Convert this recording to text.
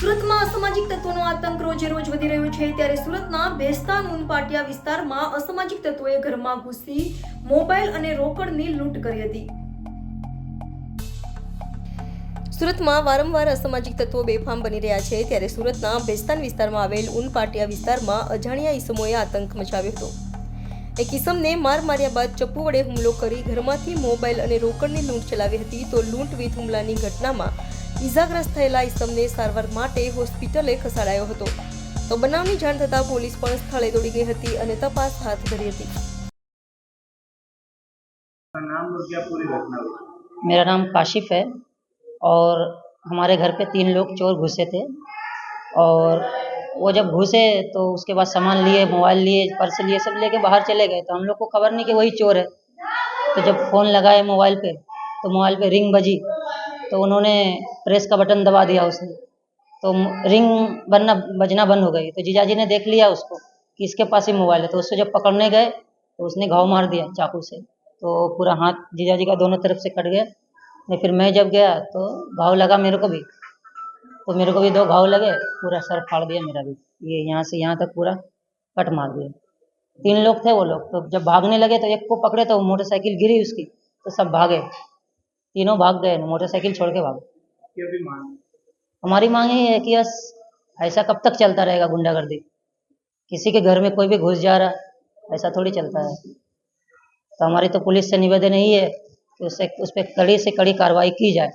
સુરતમાં અસામાજિક તત્વોનો આતંક રોજે રોજ વધી રહ્યો છે. ત્યારે સુરતના બેસ્તાન ઉનપાટિયા વિસ્તારમાં અસામાજિક તત્વોએ ઘરમાં ઘૂસી મોબાઈલ અને રોકડની લૂંટ કરી હતી. સુરતમાં વારંવાર અસામાજિક તત્વો બેફામ બની રહ્યા છે. ત્યારે સુરતના ભેસ્તાન વિસ્તારમાં આવેલ ઉનપાટિયા વિસ્તારમાં અજાણ્યા ઈસમોએ આતંક મચાવ્યો હતો. એક ઈસમને માર માર્યા બાદ ચપ્પુ વડે હુમલો કરી ઘરમાંથી મોબાઈલ અને રોકડની લૂંટ ચલાવી હતી. તો લૂંટ વિથ હુમલાની ઘટનામાં ઈજાગ્રસ્ત થયેલા ઈસમને સારવાર માટે હોસ્પિટલે ખસેડાયો હતો તો બનાવની જાણ થતાં પોલીસ પણ સ્થળે દોડી ગઈ હતી અને તપાસ હાથ ધરી હતી का नाम और क्या पूरी घटना हुई मेरा नाम काशिफ है और हमारे घर पे तीन लोग चोर घुसे थे और वो जब घुसे तो उसके बाद सामान लिए मोबाइल लिए पर्स लिए सब लेके बाहर चले गए तो हम लोग को खबर नहीं कि वही चोर है तो जब फ़ोन लगाए मोबाइल पे तो मोबाइल पे रिंग बजी तो उन्होंने प्रेस का बटन दबा दिया उसने। तो रिंग बनना, बजना बंद हो गई। तो जीजाजी ने देख लिया उसको कि इसके पास ही मोबाइल है। तो उससे जब पकड़ने गए तो उसने घाव मार दिया चाकू से। तो पूरा हाथ जीजाजी का दोनों तरफ़ से कट गया। नहीं, फिर मैं जब गया तो घाव लगा मेरे को भी। तो मेरे को भी दो घाव लगे, पूरा सर फाड़ दिया मेरा भी। ये यहाँ से यहाँ तक पूरा कट मार दिया। तीन लोग थे वो लोग। तो जब भागने लगे तो एक को पकड़े तो मोटरसाइकिल गिरी उसकी। तो सब भागे। तीनों भाग गए मोटरसाइकिल छोड़ के भाग। मांग? हमारी मांग यही है कि यस ऐसा कब तक चलता रहेगा गुंडागर्दी? किसी के घर में कोई भी घुस जा रहा ऐसा थोड़ी चलता है। तो हमारी तो पुलिस से निवेदन यही है कि उससे उस पर कड़ी से कड़ी कार्रवाई की जाए।